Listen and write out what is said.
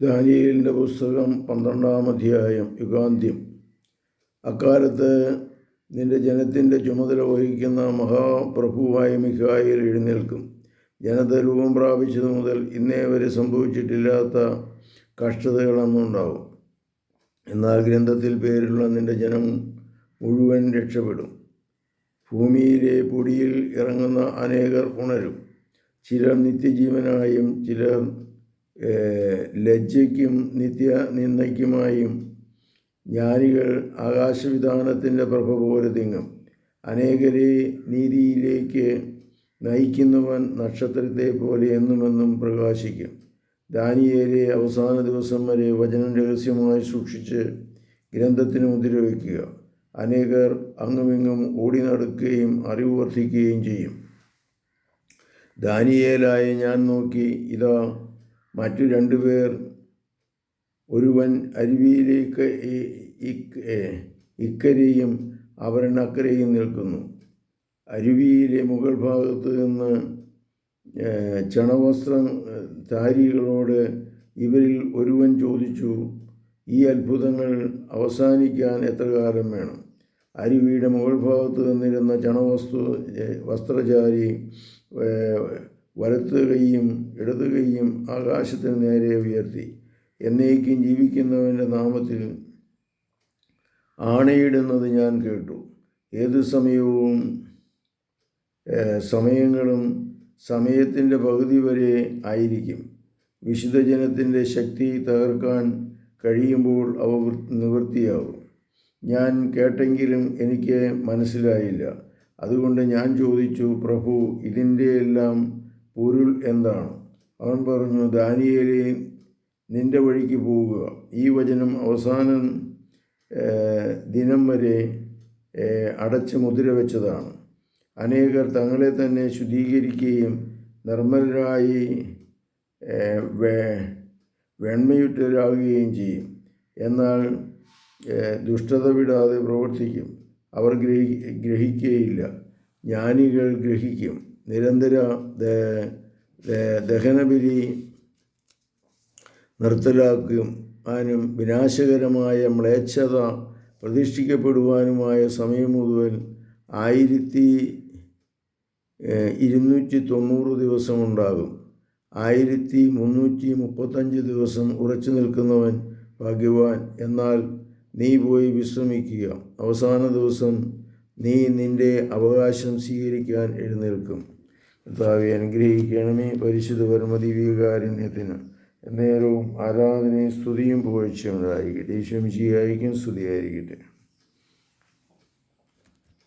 ദാനിയേലിന്റെ പുസ്തകം പന്ത്രണ്ടാം അധ്യായം യുഗാന്ത്യം. അക്കാലത്ത് നിന്റെ ജനത്തിന്റെ ചുമതല വഹിക്കുന്ന മഹാപ്രഭുവായ മിഖായിൽ എഴുന്നേൽക്കും. ജനത രൂപം പ്രാപിച്ചതു മുതൽ ഇന്നേ വരെ സംഭവിച്ചിട്ടില്ലാത്ത കഷ്ടതകളൊന്നുണ്ടാവും എന്നാൽ ഗ്രന്ഥത്തിൽ പേരുള്ള നിന്റെ ജനം മുഴുവൻ രക്ഷപ്പെടും. ഭൂമിയിലെ പൊടിയിൽ ഇറങ്ങുന്ന അനേകർ ഉണരും. ചിലർ നിത്യജീവനായും ചിലർ ലജ്ജയ്ക്കും നിത്യ നിന്ദയ്ക്കുമായും ജ്ഞാനികൾ ആകാശവിധാനത്തിന്റെ പ്രഭ പോലെ തിങ്ങും. അനേകരെ നീതിയിലേക്ക് നയിക്കുന്നവൻ നക്ഷത്രത്തെ പോലെ എന്നുമെന്നും പ്രകാശിക്കും. ദാനിയേലെ അവസാന ദിവസം വരെ വചനം രഹസ്യമായി സൂക്ഷിച്ച് ഗ്രന്ഥത്തിന് മുദ്ര വയ്ക്കുക അനേകർ അങ്ങുമിങ്ങും ഓടി നടക്കുകയും അറിവ് വർദ്ധിക്കുകയും ചെയ്യും. ദാനിയേലായ ഞാൻ നോക്കി ഇതാ മറ്റു രണ്ടുപേർ ഒരുവൻ അരുവിയിലേക്ക് ഇക്കരയും അവരനക്കരയും നിൽക്കുന്നു. അരുവിയിലെ മുകൾ ഭാഗത്ത് നിന്ന് ചണവസ്ത്രം താരികളോട് ഇവരിൽ ഒരുവൻ ചോദിച്ചു ഈ അത്ഭുതങ്ങൾ അവസാനിക്കാൻ എത്ര കാലം വേണം? അരുവിയുടെ മുകൾ ഭാഗത്ത് നിന്നിരുന്ന ചണവസ്തു വസ്ത്രചാരി വലത്ത് കൈയും ആകാശത്തിന് നേരെ ഉയർത്തി. എന്നേക്കും ജീവിക്കുന്നവന്റെ നാമത്തിൽ ആണയിടുന്നത് ഞാൻ കേട്ടു. ഏത് സമയവും സമയങ്ങളും സമയത്തിന്റെ പകുതി വരെ ആയിരിക്കും. വിശുദ്ധ ജനത്തിന്റെ ശക്തി തകർക്കാൻ കഴിയുമ്പോൾ അവ നിവൃത്തിയാകും. ഞാൻ കേട്ടെങ്കിലും എനിക്ക് മനസ്സിലായില്ല. അതുകൊണ്ട് ഞാൻ ചോദിച്ചു പ്രഭു ഇതിന്റെ എല്ലാം പൊരുൾ എന്താണ്? അവൻ പറഞ്ഞു ദാനിയേലേ നിന്റെ വഴിക്ക് പോവുക. ഈ വചനം അവസാനം ദിനം വരെ അടച്ച് മുദ്ര വെച്ചതാണ് അനേകർ തങ്ങളെ തന്നെ ശുദ്ധീകരിക്കുകയും നിർമ്മലരായി വെണ്മയുറ്റരാകുകയും ചെയ്യും. എന്നാൽ ദുഷ്ടത വിടാതെ പ്രവർത്തിക്കും. അവർ ഗ്രഹി ഗ്രഹിക്കുകയില്ല. ജ്ഞാനികൾ ഗ്രഹിക്കും. നിരന്തര ദഹനബിരി നിർത്തലാക്കുകയും ആനും വിനാശകരമായ മ്ലേച്ഛത പ്രതിഷ്ഠിക്കപ്പെടുവാനുമായ സമയം മുഴുവൻ ആയിരത്തി ഇരുന്നൂറ്റി തൊണ്ണൂറ് ദിവസമുണ്ടാകും. ആയിരത്തി മുന്നൂറ്റി മുപ്പത്തഞ്ച് ദിവസം ഉറച്ചു നിൽക്കുന്നവൻ ഭാഗ്യവാൻ. എന്നാൽ നീ പോയി വിശ്രമിക്കുക. അവസാന ദിവസം നീ നിന്റെ അവകാശം സ്വീകരിക്കാൻ എഴുന്നേൽക്കും. കർത്താവെ അനുഗ്രഹിക്കണമേ പരിശുദ്ധ പരമദിവ്യകാരുണ്യത്തിന്. നേരവും ആരാധനയും സ്തുതിയും പുകഴ്ചയും ഉണ്ടായിരിക്കട്ടെ ഈശ്വമിശിയായിരിക്കും സ്തുതിയായിരിക്കട്ടെ.